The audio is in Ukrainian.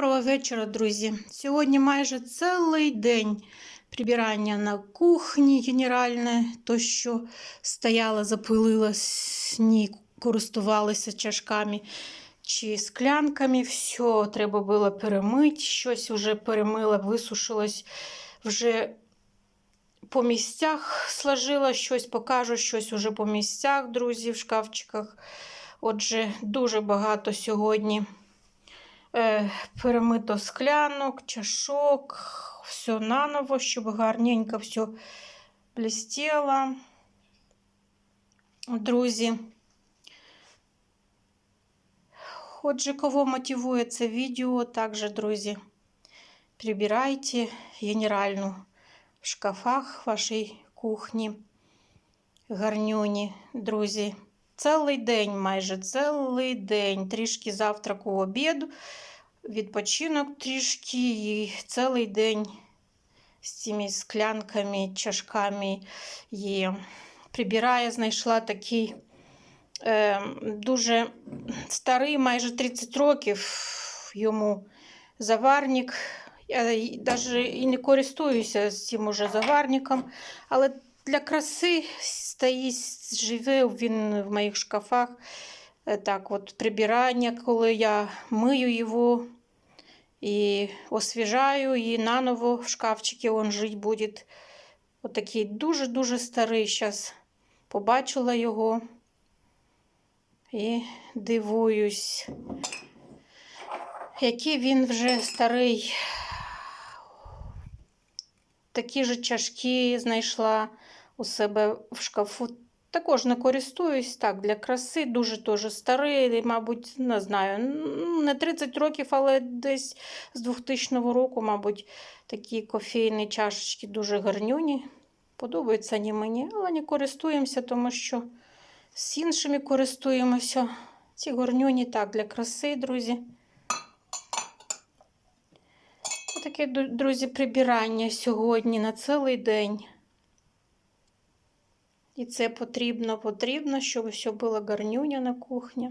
Доброго вечора, друзі. Сьогодні майже цілий день прибирання на кухні генеральне, то, що стояло, запилилось, ні користувалися чашками чи склянками. Все треба було перемити, щось вже перемила, висушилось, вже по місцях сложила, щось покажу, щось уже по місцях, друзі, в шкафчиках. Отже, дуже багато сьогодні е, перемито склянок, чашок, все наново, щоб гарненько все блістіло. Друзі. Отже, кого мотивує це відео, також, друзі, прибирайте генеральну в шкафах вашій кухні, гарнюні, друзі. Цілий день, майже цілий день. Трішки завтраку обіду, відпочинок трішки і цілий день з цими склянками, чашками є. Прибирає, знайшла такий е, дуже старий, майже 30 років йому заварник. Я навіть і не користуюся цим уже заварником, але для краси стоїть, живе він в моїх шкафах. Так, от прибирання, коли я мию його і освіжаю, і наново в шкафчику він жити буде. Отакий дуже-дуже старий. Зараз побачила його і дивуюсь, який він вже старий. Такі ж чашки знайшла у себе в шкафу. Також не користуюсь так для краси, дуже теж старий, мабуть, не знаю, не 30 років, але десь з 2000 року, мабуть, такі кофейні чашечки дуже гарнюні. Подобаються вони мені, але не користуємося, тому що з іншими користуємося. Ці горнюні так для краси, друзі. Таке, друзі, прибирання сьогодні на цілий день. І це потрібно, потрібно, щоб все було гарнюня на кухні.